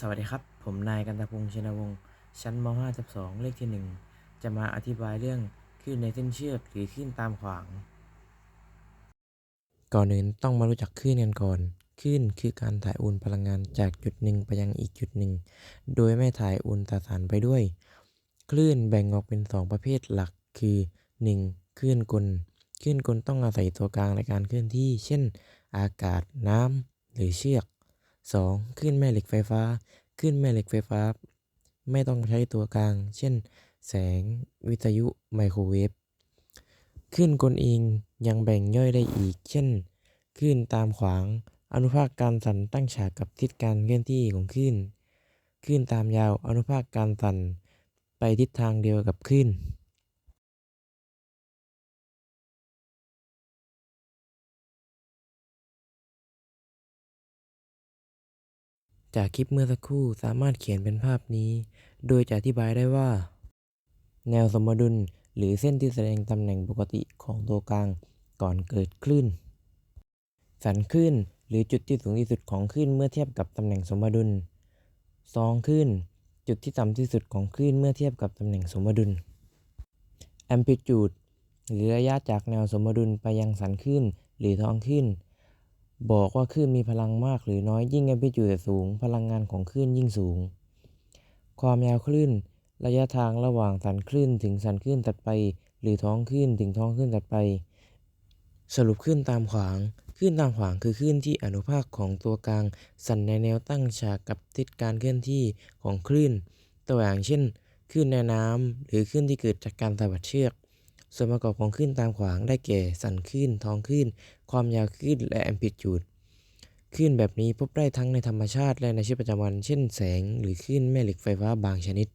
สวัสดีครับ ผมนายกันตะพงษ์ชินวงศ์ชั้นม .5 ทับ2เลขที่ 1 จะมาอธิบายเรื่องคลื่นในเส้นเชือกหรือคลื่นตามขวาง ก่อนอื่นต้องมารู้จักคลื่นกันก่อน คลื่นคือการถ่ายโอนพลังงานจากจุดหนึ่งไปยังอีกจุดหนึ่ง โดยไม่ถ่ายโอนสสารไปด้วย คลื่นแบ่งออกเป็น 2 ประเภทหลักคือ 1. คลื่นกล คลื่นกลต้องอาศัยตัวกลางในการเคลื่อนที่ เช่น อากาศ น้ำ หรือเชือก 2. คลื่นแม่เหล็กไฟฟ้าคลื่นแม่เหล็กไฟฟ้า ไม่ต้องใช้ตัวกลาง เช่น แสง วิทยุไมโครเวฟคลื่นกลเองยังแบ่งย่อยได้อีก เช่นคลื่นตามขวาง อนุภาคการสั่นตั้งฉากกับทิศการเคลื่อนที่ของคลื่นคลื่นตามยาวอนุภาคการสั่นไปทิศทางเดียวกับคลื่น จากคลิปเมื่อสักครู่สามารถเขียนเป็นภาพนี้ โดยจะอธิบายได้ว่า แนวสมดุลหรือเส้นที่แสดงตำแหน่งปกติของตัวกลางก่อนเกิดคลื่น สันคลื่นหรือจุดที่สูงที่สุดของคลื่นเมื่อเทียบกับตำแหน่งสมดุลซองคลื่นจุดที่ต่ำที่สุดของคลื่นเมื่อเทียบกับตำแหน่งสมดุล amplitude หรือระยะจากแนวสมดุลไปยังสันคลื่นหรือท้องคลื่น บอกว่าคลื่นมีพลังมากหรือน้อยยิ่ง amplitude สูง พลังงานของคลื่นยิ่งสูง ความยาวคลื่น ระยะทางระหว่างสันคลื่นถึงสันคลื่นถัดไป หรือท้องคลื่นถึงท้องคลื่นถัดไป สรุปคลื่นตามขวางคลื่นตามขวางคือคลื่นที่อนุภาคของตัวกลาง สั่นในแนวตั้งฉากกับทิศการเคลื่อนที่ของคลื่น ตัวอย่างเช่นคลื่นในน้ำหรือคลื่นที่เกิดจากการสะบัดเชือก ส่วนประกอบของคลื่นตามขวางได้แก่ สันคลื่นท้องคลื่น ความยาวคลื่นและแอมพลิจูดคลื่นแบบนี้พบได้ทั้งในธรรมชาติและในชีวิตประจำวัน เช่นแสงหรือคลื่นแม่เหล็กไฟฟ้าบางชนิด